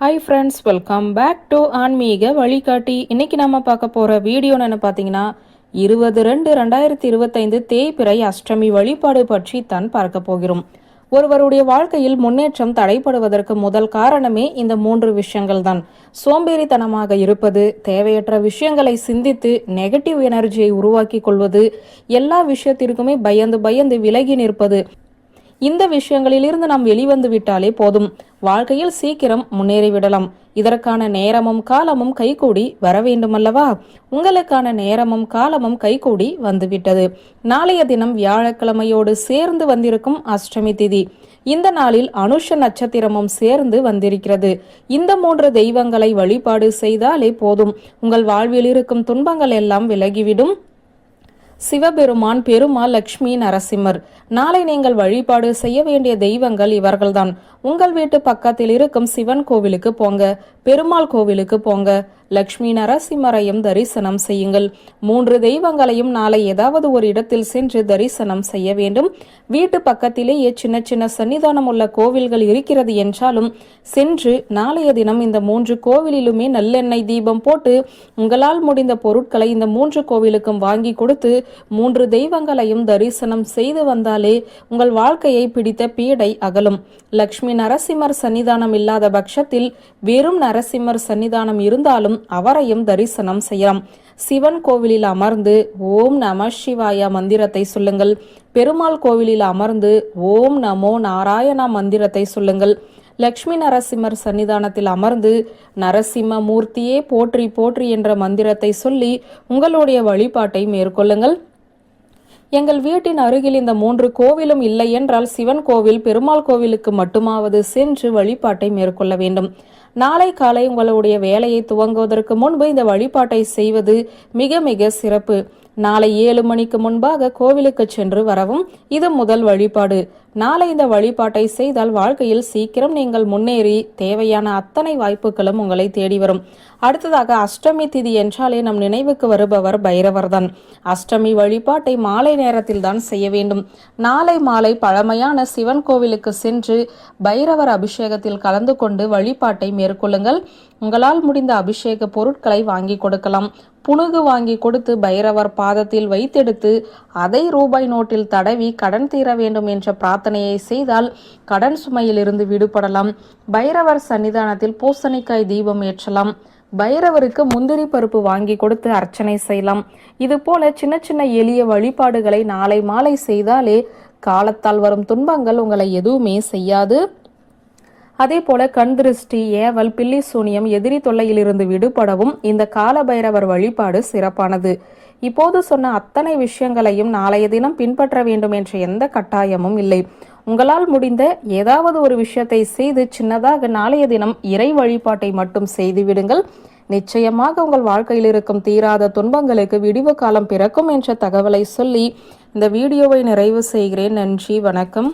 Hi friends welcome back to ஆன்மீக வழிகாட்டி இன்னைக்கு நம்ம பார்க்க போகிற வீடியோ என்னன்னு பார்த்தீங்கன்னா இருபது ரெண்டு ரெண்டாயிரத்தி இருபத்தைந்து தேய்பிறை அஷ்டமி வழிபாடு பற்றி தான் பார்க்க போகிறோம். ஒருவருடைய வாழ்க்கையில் முன்னேற்றம் தடைப்படுவதற்கு முதல் காரணமே இந்த மூன்று விஷயங்கள் தான். சோம்பேறித்தனமாக இருப்பது தேவையற்ற விஷயங்களை சிந்தித்து நெகட்டிவ் எனர்ஜியை உருவாக்கி கொள்வது எல்லா விஷயத்திற்குமே பயந்து பயந்து விலகி நிற்பது இந்த விஷயங்களிலிருந்து நாம் வெளிவந்து விட்டாலே போதும். வாழ்க்கையில் சீக்கிரம் முன்னேறிவிடலாம் இதற்கான நேரமும் காலமும் கைகூடி வர வேண்டுமல்லவா? உங்களுக்கான நேரமும் காலமும் கைகூடி வந்துவிட்டது. நாளைய தினம் வியாழக்கிழமையோடு சேர்ந்து வந்திருக்கும் அஷ்டமி திதி. இந்த நாளில் அனுஷ நட்சத்திரமும் சேர்ந்து வந்திருக்கிறது. இந்த மூன்று தெய்வங்களை வழிபாடு செய்தாலே போதும். உங்கள் வாழ்வில் இருக்கும் துன்பங்கள் எல்லாம் விலகிவிடும். சிவபெருமான் பெருமாள் லக்ஷ்மி நரசிம்மர். நாளை நீங்கள் வழிபாடு செய்ய வேண்டிய தெய்வங்கள் இவர்கள்தான். உங்கள் வீட்டு பக்கத்தில் இருக்கும் சிவன் கோவிலுக்கு போங்க பெருமாள் கோவிலுக்கு போங்க. லக்ஷ்மி நரசிம்மரையும் தரிசனம் செய்யுங்கள். மூன்று தெய்வங்களையும் நாளை ஏதாவது ஒரு இடத்தில் சென்று தரிசனம் செய்ய வேண்டும். வீட்டு பக்கத்திலேயே சின்ன சின்ன சன்னிதானம் உள்ள கோவில்கள் இருக்கிறது என்றாலும் சென்று நாளைய தினம் இந்த மூன்று கோவிலிலுமே நல்லெண்ணெய் தீபம் போட்டு உங்களால் முடிந்த பொருட்களை இந்த மூன்று கோவிலுக்கும் வாங்கி கொடுத்து மூன்று தெய்வங்களையும் தரிசனம் செய்து வந்தாலே உங்கள் வாழ்க்கையை பிடித்த பீடை அகலும். லக்ஷ்மி நரசிம்மர் சன்னிதானம் இல்லாத பட்சத்தில் வெறும் நரசிம்மர் சன்னிதானம் இருந்தாலும் அவரையும் தரிசனம் செய்யலாம். சிவன் கோவிலில் அமர்ந்து ஓம் நம சிவாய மந்திரத்தை சொல்லுங்கள். பெருமாள் கோவிலில் அமர்ந்து ஓம் நமோ நாராயணா மந்திரத்தை சொல்லுங்கள். லக்ஷ்மி நரசிம்மர் சன்னிதானத்தில் அமர்ந்து நரசிம்ம மூர்த்தியே போற்றி போற்றி என்ற மந்திரத்தை சொல்லி உங்களுடைய வழிபாட்டை மேற்கொள்ளுங்கள். எங்கள் வீட்டின் அருகில் இந்த மூன்று கோவிலும் இல்லை என்றால் சிவன் கோவில் பெருமாள் கோவிலுக்கு மட்டுமாவது சென்று வழிபாட்டை மேற்கொள்ள வேண்டும். நாளை காலை உங்களுடைய வேலையை துவங்குவதற்கு முன்பு இந்த வழிபாட்டை செய்வது மிக மிக சிறப்பு. நாளை ஏழு மணிக்கு முன்பாக கோவிலுக்கு சென்று வரவும் இது முதல் வழிபாடு. நாளை இந்த வழிபாட்டை செய்தால் வாழ்க்கையில் சீக்கிரம் நீங்கள் முன்னேறி தேவையான அத்தனை வாய்ப்புகளும் உங்களை தேடி வரும். அடுத்ததாக அஷ்டமி திதி என்றாலே நம் நினைவுக்கு வருபவர் பைரவர்தான். அஷ்டமி வழிபாட்டை மாலை நேரத்தில் தான் செய்ய வேண்டும். நாளை மாலை பழமையான சிவன் கோவிலுக்கு சென்று பைரவர் அபிஷேகத்தில் கலந்து கொண்டு வழிபாட்டை மேற்கொள்ளுங்கள். உங்களால் முடிந்த அபிஷேக பொருட்களை வாங்கி கொடுக்கலாம். புணுகு வாங்கி கொடுத்து பைரவர் பாதத்தில் வைத்தெடுத்து அதை ரூபாய் நோட்டில் தடவி கடன் தீர வேண்டும் என்ற பிரார்த்தனையை செய்தால் கடன் சுமையிலிருந்து விடுபடலாம். பைரவர் சன்னிதானத்தில் பூசணிக்காய் தீபம் ஏற்றலாம். பைரவருக்கு முந்திரி பருப்பு வாங்கி கொடுத்து அர்ச்சனை செய்யலாம். இது போல சின்ன சின்ன எளிய வழிபாடுகளை நாளை மாலை செய்தாலே காலத்தால் வரும் துன்பங்கள் உங்களை எதுவுமே செய்யாது. அதே போல கண் திருஷ்டி ஏவல் பில்லி சூனியம் எதிரி தொல்லையிலிருந்து விடுபடவும் இந்த கால பைரவர் வழிபாடு சிறப்பானது. இப்போது சொன்ன அத்தனை விஷயங்களையும் நாளைய தினம் பின்பற்ற வேண்டும் என்ற எந்த கட்டாயமும் இல்லை. உங்களால் முடிந்த ஏதாவது ஒரு விஷயத்தை செய்து சின்னதாக நாளைய தினம் இறை வழிபாட்டை மட்டும் செய்து விடுங்கள். நிச்சயமாக உங்கள் வாழ்க்கையில் இருக்கும் தீராத துன்பங்களுக்கு விடிவு காலம் பிறக்கும் என்ற தகவலை சொல்லி இந்த வீடியோவை நிறைவு செய்கிறேன். நன்றி வணக்கம்.